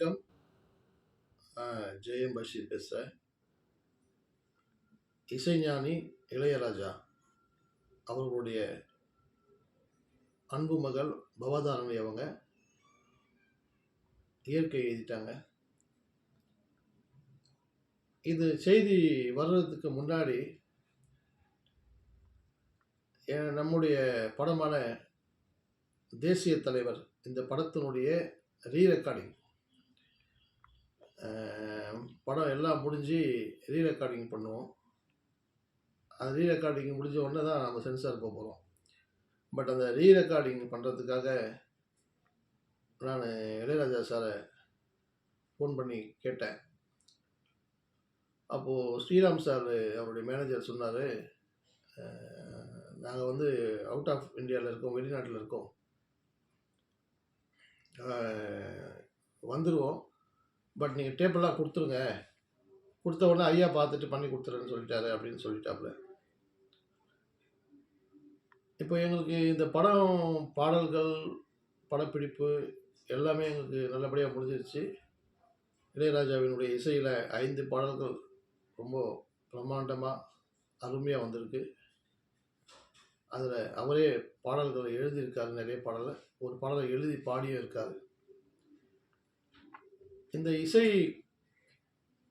வணக்கம். ஜெயம் பஷீர் பேசுகிறேன் இசைஞானி இளையராஜா அவர்களுடைய அன்பு மகள் பவதாரணி அவங்க இயற்கை எழுதிட்டாங்க. இது செய்தி வர்றதுக்கு முன்னாடி நம்முடைய படமான தேசிய தலைவர் இந்த படத்தினுடைய ரீ ரெக்கார்டிங் படம் எல்லாம் முடிஞ்சு ரீ ரெக்கார்டிங் பண்ணுவோம். அது ரீ ரெக்கார்டிங் முடிஞ்ச உடனே தான் நம்ம சென்சார் போக போகிறோம் பட் அந்த ரீ ரெக்கார்டிங் பண்ணுறதுக்காக நான் இளையராஜா சாரை ஃபோன் பண்ணி கேட்டேன். அப்போது ஸ்ரீராம் சார் அவருடைய மேனேஜர் சொன்னார் நாங்கள் வந்து அவுட் ஆஃப் இந்தியாவில் இருக்கோம் வெளிநாட்டில் இருக்கோம். வந்துடுவோம் பட் நீங்கள் டேபிளாக கொடுத்துருங்க. கொடுத்த உடனே ஐயா பார்த்துட்டு பண்ணி கொடுத்துறேன்னு சொல்லிட்டாரு அப்படின்னு சொல்லிட்டாப்புல. இப்போ எங்களுக்கு இந்த படம் பாடல்கள் படப்பிடிப்பு எல்லாமே எங்களுக்கு நல்லபடியாக முடிஞ்சிருச்சு. இளையராஜாவினுடைய இசையில் ஐந்து பாடல்கள் ரொம்ப பிரம்மாண்டமாக அருமையாக வந்திருக்கு. அதில் அவரே பாடல்களை எழுதியிருக்காரு நிறைய பாடலை ஒரு பாடலை எழுதி பாடியும் இருக்காரு. இந்த இசை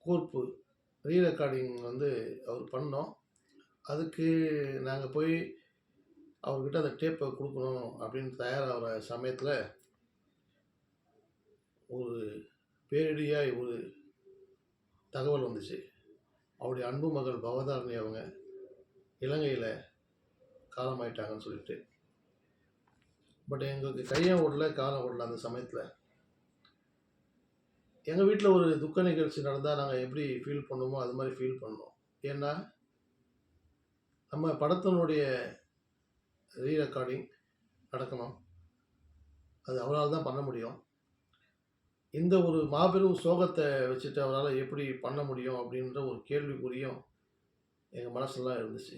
கோர்ப்பு ரீ ரெக்கார்டிங் வந்து அவர் பண்ணோம். அதுக்கு நாங்கள் போய் அவர்கிட்ட அந்த டேப்பை கொடுக்கணும் அப்படின்னு தயாராகிற சமயத்தில் ஒரு பேரிடியாக ஒரு தகவல் வந்துச்சு. அவருடைய அன்பு மகள் பவதாரணி அவங்க இலங்கையில் காலமாயிட்டாங்கன்னு சொல்லிட்டு. பட் எங்களுக்கு கையை ஓடல காலம் ஓடல அந்த சமயத்தில். எங்கள் வீட்டில் ஒரு துக்க நிகழ்ச்சி நடந்தால் நாங்கள் எப்படி ஃபீல் பண்ணுமோ அது மாதிரி ஃபீல் பண்ணோம். ஏன்னா நம்ம படத்தினுடைய ரீ ரெக்கார்டிங் நடக்கணும். அது அவரால் தான் பண்ண முடியும். இந்த ஒரு மாபெரும் சோகத்தை வச்சுட்டு அவரால் எப்படி பண்ண முடியும் அப்படின்ற ஒரு கேள்விக்குறியும் எங்கள் மனசுலாம் இருந்துச்சு.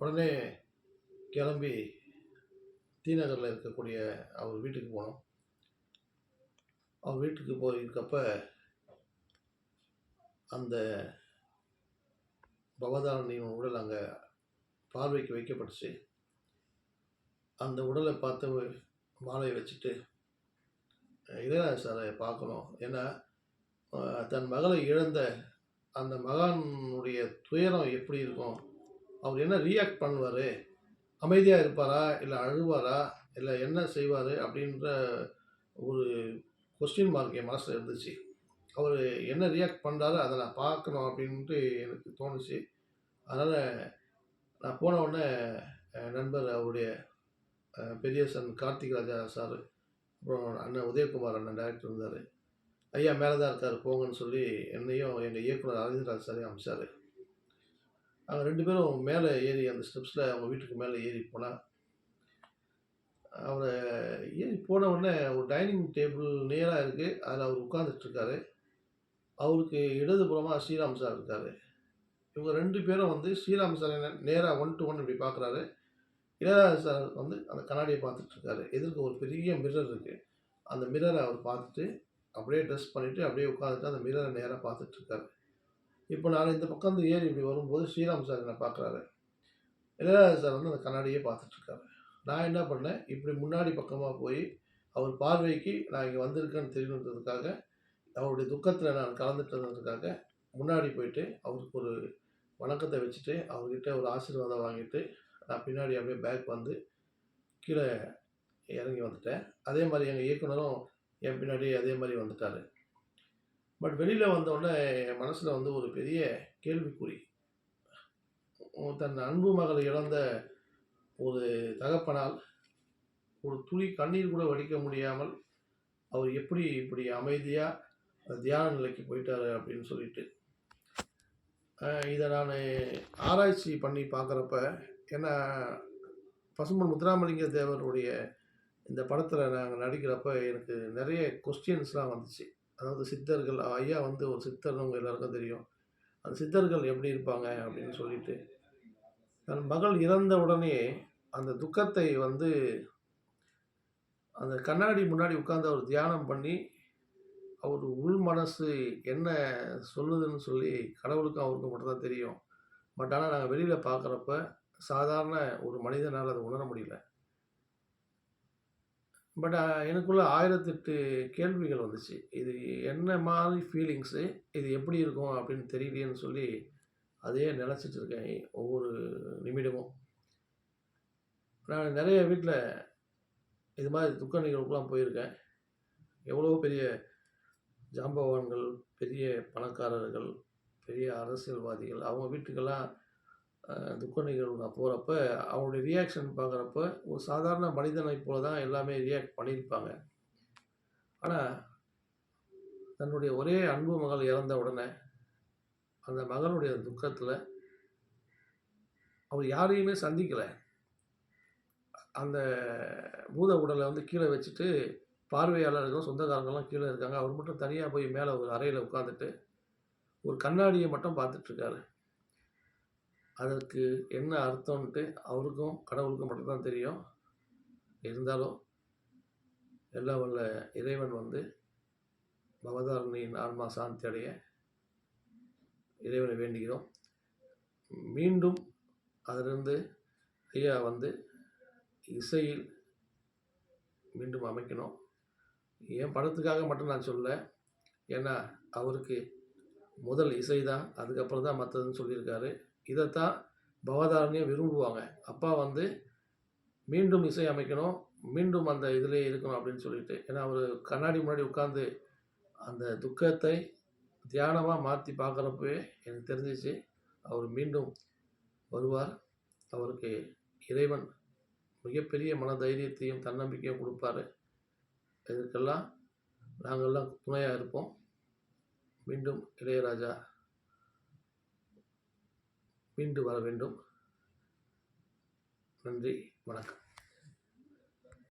உடனே கிளம்பி தீநகரில் இருக்கக்கூடிய அவர் வீட்டுக்கு போனோம். அவர் வீட்டுக்கு போயிருக்கப்ப அந்த பவதாரணியின் உடல் அங்கே பார்வைக்கு வைக்கப்பட்டுச்சு. அந்த உடலை பார்த்து மாலையை வச்சுட்டு இளையராஜ சாரை பார்க்கணும். ஏன்னா தன் மகளை இழந்த அந்த மகானுடைய துயரம் எப்படி இருக்கும்? அவர் என்ன ரியாக்ட் பண்ணுவார்? அமைதியாக இருப்பாரா? இல்லை அழுவாரா? இல்லை என்ன செய்வார்? அப்படின்ற ஒரு கொஸ்டின் மார்க் என் மனசில் இருந்துச்சு. அவர் என்ன ரியாக்ட் பண்ணுறாரு அதை நான் பார்க்கணும் அப்படின்ட்டு எனக்கு தோணுச்சு. அதனால் நான் போன உடனே நண்பர் அவருடைய பெரிய சன் கார்த்திக் ராஜா சார் அப்புறம் அண்ணன் உதயகுமார் அண்ணன் டைரக்டர் இருந்தார். ஐயா மேலே தான் இருக்கார் போங்கன்னு சொல்லி என்னையும் எங்கள் இயக்குனர் அரவிந்தராஜ் சாரையும் அமிச்சார். அவங்க ரெண்டு பேரும் மேலே ஏறி அந்த ஸ்டெப்ஸில் அவங்க வீட்டுக்கு மேலே ஏறி போனால் அவர் ஏறி போன உடனே ஒரு டைனிங் டேபிள் நேராக இருக்குது அதில் அவர் உட்காந்துட்ருக்காரு அவருக்கு இடதுபுறமாக ஸ்ரீராம் சார் இருக்கார். இவங்க ரெண்டு பேரும் வந்து ஸ்ரீராம் சார் நேராக ஒன் டு ஒன் இப்படி பார்க்குறாரு இளையராஜா சார் வந்து அந்த கண்ணாடியை பார்த்துட்ருக்காரு. எதிர்க்க ஒரு பெரிய மிரர் இருக்குது அந்த மிரரை அவர் பார்த்துட்டு அப்படியே ட்ரெஸ் பண்ணிவிட்டு அப்படியே உட்காந்துட்டு அந்த மிரரை நேராக பார்த்துட்ருக்காரு. இப்போ நான் இந்த பக்கம் வந்து ஏறி இப்படி வரும்போது ஸ்ரீராம் சார் என்னை பார்க்குறாரு இளையராஜா சார் வந்து அந்த கண்ணாடியே பார்த்துட்ருக்காரு. நான் என்ன பண்ணேன் இப்படி முன்னாடி பக்கமாக போய் அவர் பார்வைக்கு நான் இங்கே வந்திருக்கேன்னு தெரியணுன்றதுக்காக அவருடைய துக்கத்தில் நான் கலந்துட்டதுக்காக முன்னாடி போயிட்டு அவருக்கு ஒரு வணக்கத்தை வச்சுட்டு அவர்கிட்ட ஒரு ஆசீர்வாதம் வாங்கிட்டு நான் பின்னாடி அப்படியே பேக் வந்து கீழே இறங்கி வந்துட்டேன். அதே மாதிரி எங்கள் இயக்குனரும் என் பின்னாடி அதே மாதிரி வந்துட்டார். பட் வெளியில் வந்தோடனே என் மனசில் வந்து ஒரு பெரிய கேள்விக்குறி. தன் அன்பு மகளை இழந்த ஒரு தகப்பனால் ஒரு துளி கண்ணீர் கூட வடிக்க முடியாமல் அவர் எப்படி இப்படி அமைதியாக தியான நிலைக்கு போயிட்டாரு அப்படின்னு சொல்லிட்டு இதை நான் ஆராய்ச்சி பண்ணி பார்க்குறப்ப ஏன்னா பசும்பொன் முத்துராமலிங்க தேவருடைய இந்த படத்தில் நாங்கள் நடிக்கிறப்ப எனக்கு நிறைய கொஸ்டின்ஸ்லாம் வந்துச்சு. அதாவது சித்தர்கள் ஐயா வந்து ஒரு சித்தர்னு உங்கள் எல்லாருக்கும் தெரியும். அந்த சித்தர்கள் எப்படி இருப்பாங்க அப்படின்னு சொல்லிட்டு தன் மகள் இறந்த உடனே அந்த துக்கத்தை வந்து அந்த கண்ணாடி முன்னாடி உட்காந்து அவர் தியானம் பண்ணி, அவர் உள் மனசு என்ன சொல்லுதுன்னு சொல்லி கடவுளுக்கும் அவருக்கும் மட்டும் தான் தெரியும். பட் ஆனால் நாங்கள் வெளியில் பார்க்குறப்ப, சாதாரண ஒரு மனிதனால் அதை உணர முடியல. பட் எனக்குள்ளே ஆயிரத்தெட்டு கேள்விகள் வந்துச்சு. இது என்ன மாதிரி ஃபீலிங்ஸு? இது எப்படி இருக்கும் அப்படின்னு தெரியலையேன்னு சொல்லி, அதையே நினச்சிட்டு இருக்கேன் ஒவ்வொரு நிமிடமும். நான் நிறைய வீட்டில் இது மாதிரி துக்க நிகழ்வுக்குலாம் போயிருக்கேன். எவ்வளோ பெரிய ஜாம்பவான்கள், பெரிய பணக்காரர்கள், பெரிய அரசியல்வாதிகள் அவங்க வீட்டுக்கெல்லாம் துக்க நிகழ்வு நான் போகிறப்ப அவங்களுடைய ரியாக்ஷன் பார்க்குறப்ப, ஒரு சாதாரண மனிதனை போல தான் எல்லாமே ரியாக்ட் பண்ணியிருப்பாங்க. ஆனால் தன்னுடைய ஒரே அன்பு மகள் இறந்த உடனே, அந்த மகனுடைய துக்கத்தில் அவர் யாரையுமே சந்திக்கலை அந்த பூத உடலை வந்து கீழே வச்சுட்டு, பார்வையாளர்கள், சொந்தக்காரங்கலாம் கீழே இருக்காங்க. அவர் மட்டும் தனியாக போய் மேலே ஒரு அறையில் உட்காந்துட்டு, ஒரு கண்ணாடியை மட்டும் பார்த்துட்ருக்காரு அதற்கு என்ன அர்த்தம்ன்ட்டு அவருக்கும், கடவுளுக்கும் மட்டும் தான் தெரியும். இருந்தாலும், எல்லாம் வல்ல இறைவன் வந்து, பவதாரணியின் ஆன்மா சாந்தி அடைய இறைவனை வேண்டுகிறோம். மீண்டும் அதிலிருந்து ஐயா வந்து இசையில் மீண்டும் அமைக்கணும். என் படத்துக்காக மட்டும் நான் சொல்ல ஏன்னா, அவருக்கு முதல் இசை தான். அதுக்கப்புறம் தான் மற்றதுன்னு சொல்லியிருக்காரு. இதைத்தான் பவதாரணியும் விரும்புவாங்க. அப்பா வந்து மீண்டும் இசை அமைக்கணும். மீண்டும் அந்த இதிலே இருக்கணும் அப்படின்னு சொல்லிட்டு. ஏன்னா, அவர் கண்ணாடி முன்னாடி உட்காந்து, அந்த துக்கத்தை தியானமாக மாற்றி பார்க்குறப்பவே எனக்கு தெரிஞ்சிச்சு அவர் மீண்டும் வருவார். அவருக்கு இறைவன் மிகப்பெரிய மன தைரியத்தையும் தன்னம்பிக்கையும் கொடுப்பாரு இதற்கெல்லாம் நாங்கள்லாம் துணையாக இருப்போம். மீண்டும் இளையராஜா மீண்டு வர வேண்டும். நன்றி, வணக்கம்.